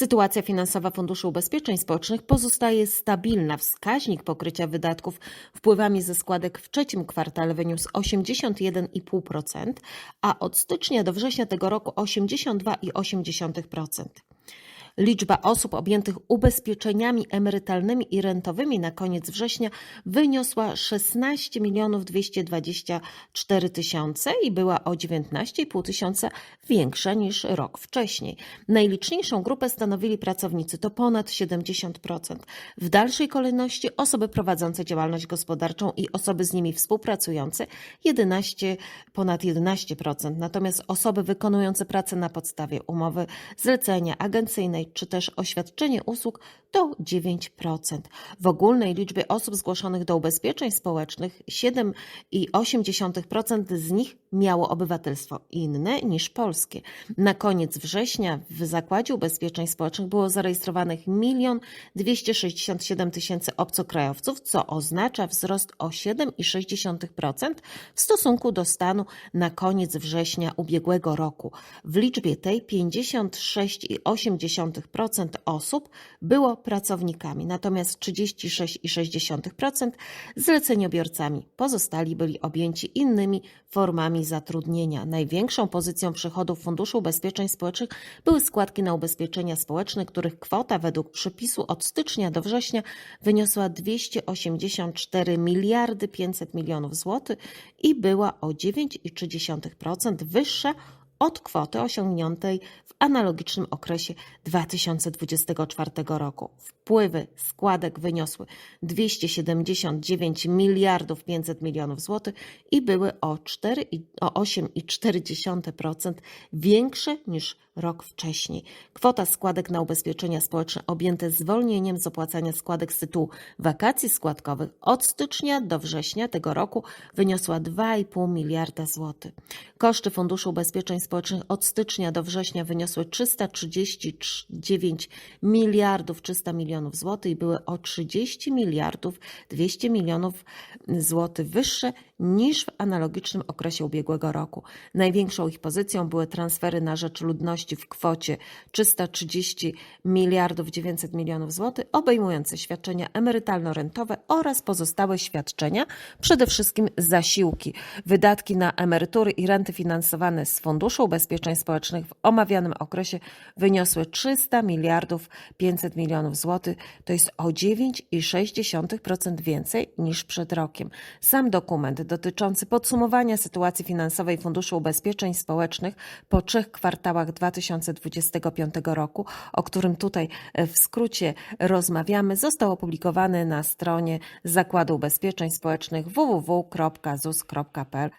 Sytuacja finansowa Funduszu Ubezpieczeń Społecznych pozostaje stabilna. Wskaźnik pokrycia wydatków wpływami ze składek w trzecim kwartale wyniósł 81,5%, a od stycznia do września tego roku 82,8%. Liczba osób objętych ubezpieczeniami emerytalnymi i rentowymi na koniec września wyniosła 16 224 tysiące i była o 19,5 tysiąca większa niż rok wcześniej. Najliczniejszą grupę stanowili pracownicy, to ponad 70%. W dalszej kolejności osoby prowadzące działalność gospodarczą i osoby z nimi współpracujące 11, ponad 11%. Natomiast osoby wykonujące pracę na podstawie umowy zlecenia agencyjnej czy też oświadczenie usług to 9%. W ogólnej liczbie osób zgłoszonych do ubezpieczeń społecznych 7,8% z nich miało obywatelstwo inne niż polskie. Na koniec września w Zakładzie Ubezpieczeń Społecznych było zarejestrowanych 1 267 tysięcy obcokrajowców, co oznacza wzrost o 7,6% w stosunku do stanu na koniec września ubiegłego roku. W liczbie tej 56,8% osób było pracownikami, natomiast 36,6% zleceniobiorcami. Pozostali byli objęci innymi formami zatrudnienia. Największą pozycją przychodów Funduszu Ubezpieczeń Społecznych były składki na ubezpieczenia społeczne, których kwota według przepisu od stycznia do września wyniosła 284 miliardy 500 milionów złotych i była o 9,3% wyższa od kwoty osiągniętej w analogicznym okresie 2024 roku. Wpływy składek wyniosły 279 miliardów 500 milionów złotych i były o 4 i- o 8,4% większe niż rok wcześniej. Kwota składek na ubezpieczenia społeczne objęte zwolnieniem z opłacania składek z tytułu wakacji składkowych od stycznia do września tego roku wyniosła 2,5 miliarda złotych. Koszty Funduszu Ubezpieczeń Społecznych od stycznia do września wyniosły 339 miliardów 300 milionów złotych i były o 30 miliardów 200 milionów złotych wyższe niż w analogicznym okresie ubiegłego roku. Największą ich pozycją były transfery na rzecz ludności w kwocie 330 miliardów 900 milionów złotych, obejmujące świadczenia emerytalno-rentowe oraz pozostałe świadczenia, przede wszystkim zasiłki. Wydatki na emerytury i renty finansowane z Funduszu Ubezpieczeń Społecznych w omawianym okresie wyniosły 300 miliardów 500 milionów złotych, to jest o 9,6% więcej niż przed rokiem. Sam dokument dotyczący podsumowania sytuacji finansowej Funduszu Ubezpieczeń Społecznych po trzech kwartałach 2025 roku, o którym tutaj e, w skrócie rozmawiamy, został opublikowany na stronie Zakładu Ubezpieczeń Społecznych www.zus.pl.